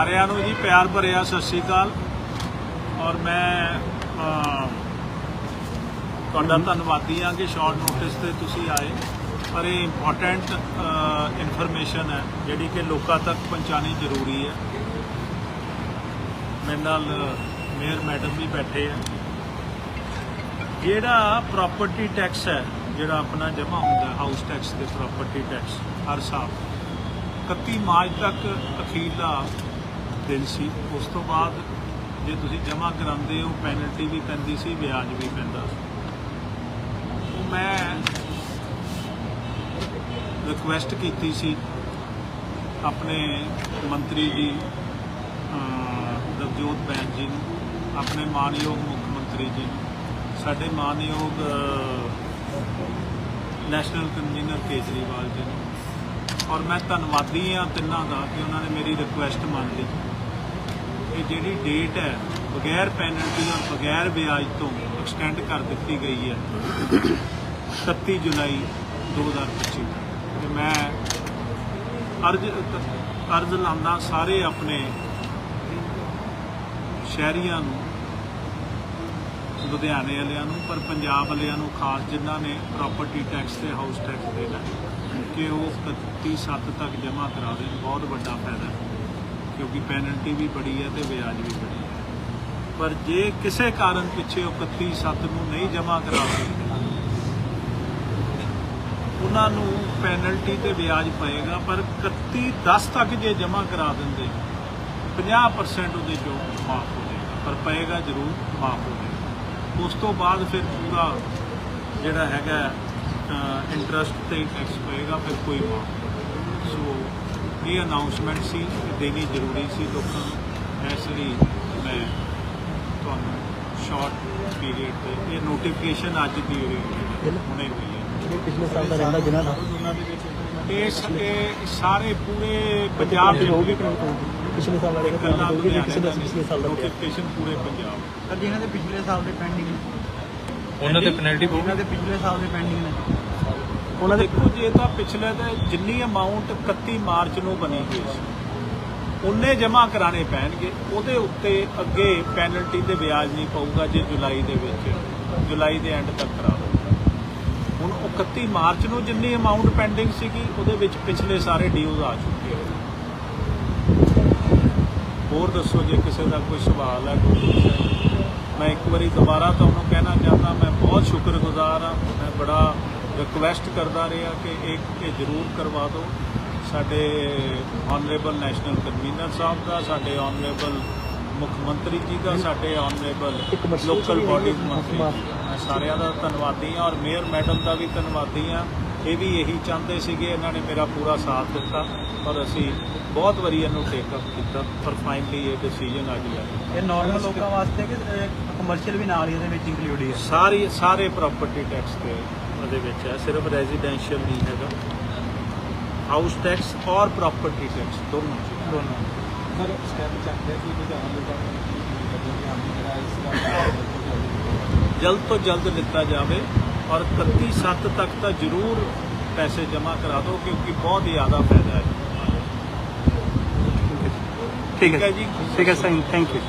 ਸਾਰਿਆਂ ਨੂੰ ਜੀ ਪਿਆਰ ਭਰਿਆ ਸਤਿ ਸ਼੍ਰੀ ਅਕਾਲ। ਔਰ ਮੈਂ ਤੁਹਾਡਾ ਧੰਨਵਾਦੀ ਹਾਂ ਕਿ ਸ਼ਾਰਟ ਨੋਟਿਸ ਤੇ ਤੁਸੀਂ ਆਏ। ਪਰ ਇਹ ਇੰਪੋਰਟੈਂਟ ਇਨਫੋਰਮੇਸ਼ਨ ਹੈ ਜਿਹੜੀ ਕਿ ਲੋਕਾਂ ਤੱਕ ਪਹੁੰਚਾਣੀ ਜ਼ਰੂਰੀ ਹੈ। ਮੇਰੇ ਨਾਲ ਮੇਅਰ ਮੈਡਮ ਵੀ ਬੈਠੇ ਆ ਜਿਹੜਾ ਪ੍ਰਾਪਰਟੀ ਟੈਕਸ ਹੈ ਜਿਹੜਾ ਆਪਣਾ ਜਮ੍ਹਾਂ ਹੁੰਦਾ ਹਾਊਸ ਟੈਕਸ ਤੇ ਪ੍ਰਾਪਰਟੀ ਟੈਕਸ ਹਰ ਸਾਲ 31 ਮਾਰਚ ਤੱਕ ਅਖੀਰਲਾ ਦਿਨ ਸੀ ਉਸ ਤੋਂ ਬਾਅਦ ਜੇ ਤੁਸੀਂ ਜਮ੍ਹਾਂ ਕਰਾਉਂਦੇ ਹੋ ਪੈਨਲਟੀ ਵੀ ਪੈਂਦੀ ਸੀ ਵਿਆਜ ਵੀ ਪੈਂਦਾ ਸੀ। ਉਹ ਮੈਂ ਰਿਕੁਐਸਟ ਕੀਤੀ ਸੀ ਆਪਣੇ ਮੰਤਰੀ ਜੀ ਅਹ, ਨਵਜੋਤ ਬੈਨ ਜੀ ਨੂੰ ਆਪਣੇ ਮਾਨਯੋਗ ਮੁੱਖ ਮੰਤਰੀ ਜੀ ਨੂੰ। ਸਾਡੇ ਮਾਨਯੋਗ ਨੈਸ਼ਨਲ ਕਨਵੀਨਰ ਕੇਜਰੀਵਾਲ ਜੀ ਨੂੰ। ਔਰ ਮੈਂ ਧੰਨਵਾਦੀ ਹਾਂ ਤਿੰਨਾਂ ਦਾ ਕਿ ਉਹਨਾਂ ਨੇ ਮੇਰੀ ਰਿਕੁਐਸਟ ਮੰਨ ਲਈ। ਇਹ ਜਿਹੜੀ ਡੇਟ ਹੈ, ਬਗੈਰ ਪੈਨਲਟੀ ਔਰ ਬਗੈਰ ਵਿਆਜ ਤੋਂ ਐਕਸਟੈਂਡ ਕਰ ਦਿੱਤੀ ਗਈ ਹੈ 31 ਜੁਲਾਈ 2025 ਤੇ ਮੈਂ ਅਰਜ਼ ਅਰਜ਼ ਲਾਉਂਦਾ ਸਾਰੇ ਆਪਣੇ ਸ਼ਹਿਰੀਆਂ ਨੂੰ, ਲੁਧਿਆਣੇ ਵਾਲਿਆਂ ਨੂੰ, ਪਰ ਪੰਜਾਬ ਵਾਲਿਆਂ ਨੂੰ ਖਾਸ ਜਿਨ੍ਹਾਂ ਨੇ ਪ੍ਰਾਪਰਟੀ ਟੈਕਸ ਤੇ ਹਾਊਸ ਟੈਕਸ ਦੇਣਾ ਕਿ ਉਹ 31 7 ਤੱਕ ਜਮ੍ਹਾਂ ਕਰਾ ਦੇਣ, ਬਹੁਤ ਵੱਡਾ ਫਾਇਦਾ ਹੈ। ਕਿਉਂਕਿ ਪੈਨਲਟੀ ਵੀ ਬੜੀ ਹੈ ਤੇ ਵਿਆਜ ਵੀ ਬੜੀ ਹੈ। ਪਰ ਜੇ ਕਿਸੇ ਕਾਰਨ ਪਿੱਛੇ ਉਹ 31 7 ਨੂੰ ਨਹੀਂ ਜਮ੍ਹਾਂ ਕਰਾ ਸਕਦੇ, ਉਹਨਾਂ ਨੂੰ ਪੈਨਲਟੀ ਤੇ ਵਿਆਜ ਪਏਗਾ, ਪਰ 31 10 ਤੱਕ ਜੇ ਜਮ੍ਹਾਂ ਕਰਾ ਦਿੰਦੇ 50% ਉਹਦੇ ਚੋਂ ਮਾਫ ਹੋ ਜਾਏਗਾ। ਪਰ ਪਏਗਾ ਜ਼ਰੂਰ ਮਾਫ ਹੋ ਜਾਏਗਾ। ਉਸ ਤੋਂ ਬਾਅਦ ਫਿਰ ਪੂਰਾ ਜਿਹੜਾ ਹੈਗਾ ਇੰਟਰਸਟ ਤੇ ਟੈਕਸ ਪਏਗਾ, ਫਿਰ ਕੋਈ ਮਾਫ ਸੋ ਇਹ ਅਨਾਉਂਸਮੈਂਟ ਸੀ ਦੇਣੀ ਜ਼ਰੂਰੀ ਸੀ ਲੋਕਾਂ ਨੂੰ। ਇਸ ਲਈ ਮੈਂ ਤੁਹਾਨੂੰ ਸ਼ਾਰਟ ਪੀਰੀਅਡ ਤੇ ਇਹ ਨੋਟੀਫਿਕੇਸ਼ਨ ਅੱਜ ਦੀ ਹੋਈ ਹੈ ਹੁਣੇ ਹੋਈ ਹੈ। ਜਿਹੜੇ ਪਿਛਲੇ ਸਾਲ ਦਾ ਰਹਿੰਦਾ ਜਿਨ੍ਹਾਂ ਦਾ? ਇਹ ਸਾਰੇ ਪੂਰੇ ਪੰਜਾਬ ਚ ਹੋਊਗੀ ਪਿਛਲੇ ਸਾਲ ਦਾ ਰਹਿੰਦਾ ਦਾ ਪਿਛਲੇ ਸਾਲ ਦਾ। ਨੋਟੀਫਿਕੇਸ਼ਨ ਪੂਰੇ ਪੰਜਾਬ। ਸਰ ਜਿਨ੍ਹਾਂ ਦੇ ਪਿਛਲੇ ਸਾਲ ਦੇ ਪੈਂਡਿੰਗ ਉਹਨਾਂ ਤੇ ਪੈਨਲਟੀ ਉਹਨਾਂ ਦੇ ਪਿਛਲੇ ਸਾਲ ਦੇ ਪੈਂਡਿੰਗ ਨੇ? ਉਹਨਾਂ ਦੇ ਦੇਖੋ ਜੇ ਤਾਂ ਪਿਛਲੇ ਦੇ ਜਿੰਨੀ ਅਮਾਉਂਟ 31 ਮਾਰਚ ਨੂੰ ਬਣੀ ਹੋਈ ਸੀ, ਉਹਨੇ ਜਮ੍ਹਾਂ ਕਰਾਣੇ ਪੈਣਗੇ, ਉਹਦੇ ਉੱਤੇ ਅੱਗੇ ਪੈਨਲਟੀ ਤੇ ਵਿਆਜ ਨਹੀਂ ਪਊਗਾ ਜੇ ਜੁਲਾਈ ਦੇ ਵਿੱਚ, ਜੁਲਾਈ ਦੇ ਐਂਡ ਤੱਕ ਕਰਾ ਦੋ। ਹੁਣ ਉਹ 31 ਮਾਰਚ ਨੂੰ ਜਿੰਨੀ ਅਮਾਉਂਟ ਪੈਂਡਿੰਗ ਸੀਗੀ, ਉਹਦੇ ਵਿੱਚ ਪਿਛਲੇ ਸਾਰੇ ਡਿਊਜ਼ ਆ ਚੁੱਕੇ ਹੋਰ ਦੱਸੋ ਜੇ ਕਿਸੇ ਦਾ ਕੋਈ ਸਵਾਲ ਹੈ, ਕੋਈ ਕੁਛ ਹੈ। ਮੈਂ ਇੱਕ ਵਾਰੀ ਦੁਬਾਰਾ ਤੁਹਾਨੂੰ ਕਹਿਣਾ ਚਾਹੁੰਦਾ, ਮੈਂ ਬਹੁਤ ਸ਼ੁਕਰਗੁਜ਼ਾਰ ਹਾਂ, ਮੈਂ ਬੜਾ ਰਿਕੁਐਸਟ ਕਰਦਾ ਰਿਹਾ ਕਿ ਇਹ ਇਹ ਜ਼ਰੂਰ ਕਰਵਾ ਦਿਓ। ਸਾਡੇ ਆਨਰੇਬਲ ਨੈਸ਼ਨਲ ਕਨਵੀਨਰ ਸਾਹਿਬ ਦਾ ਸਾਡੇ ਆਨਰੇਬਲ ਮੁੱਖ ਮੰਤਰੀ ਜੀ ਦਾ ਸਾਡੇ ਆਨਰੇਬਲ ਲੋਕਲ ਵੀ ਬਾਡੀ ਇਹ ਮੰਤਰੀ ਮੈਂ ਸਾਰਿਆਂ ਦਾ ਧੰਨਵਾਦੀ ਹਾਂ ਔਰ ਮੇਅਰ ਮੈਡਮ ਦਾ ਵੀ ਧੰਨਵਾਦੀ ਹਾਂ। ਇਹ ਵੀ ਇਹੀ ਚਾਹੁੰਦੇ ਸੀਗੇ ਇਹਨਾਂ ਨੇ ਮੇਰਾ ਪੂਰਾ ਸਾਥ ਦਿੱਤਾ ਔਰ ਅਸੀਂ ਬਹੁਤ ਵਾਰੀ ਇਹਨੂੰ ਟੇਕ ਅਪ ਕੀਤਾ ਪਰ ਫਾਈਨਲੀ ਇਹ ਡਿਸੀਜਨ ਅੱਜ ਲਿਆ ਇਹ ਨਾਰਮਲ ਲੋਕਾਂ ਵਾਸਤੇ ਕਿ ਕਮਰਸ਼ੀਅਲ ਵੀ ਨਾਲ ਹੀ ਇਹਦੇ ਵਿੱਚ ਇੰਕਲੂਡ ਹੀ ਸਾਰੀ ਸਾਰੇ ਪ੍ਰਾਪਰਟੀ ਟੈਕਸ ਦੇ ਉਹਦੇ ਵਿੱਚ ਹੈ ਸਿਰਫ ਰੈਜ਼ੀਡੈਂਸ਼ੀਅਲ ਨਹੀਂ ਹੈਗਾ ਹਾਊਸ ਟੈਕਸ ਔਰ ਪ੍ਰਾਪਰਟੀ ਟੈਕਸ ਦੋਨੋਂ ਚੀਜ਼ਾਂ। ਦੋਨੋਂ ਸਰ ਸਟੈਪ ਚੱਕਦੇ ਸੀ ਲੁਧਿਆਣਾ ਲੋਕਾਂ ਨੂੰ ਬਦਲਣੇ ਆਉਂਦੀ ਜਿਹੜਾ ਇਸ ਦਾ ਜਲਦ ਤੋਂ ਜਲਦ ਲਿੱਤਾ ਜਾਵੇ ਔਰ 31 7 ਤੱਕ ਤਾਂ ਜ਼ਰੂਰ ਪੈਸੇ ਜਮ੍ਹਾਂ ਕਰਾ ਦਿਓ ਕਿਉਂਕਿ ਬਹੁਤ ਜ਼ਿਆਦਾ ਫਾਇਦਾ ਹੈ ਠੀਕ ਠੀਕ ਹੈ ਜੀ ਠੀਕ ਹੈ ਸਰ ਥੈਂਕ ਯੂ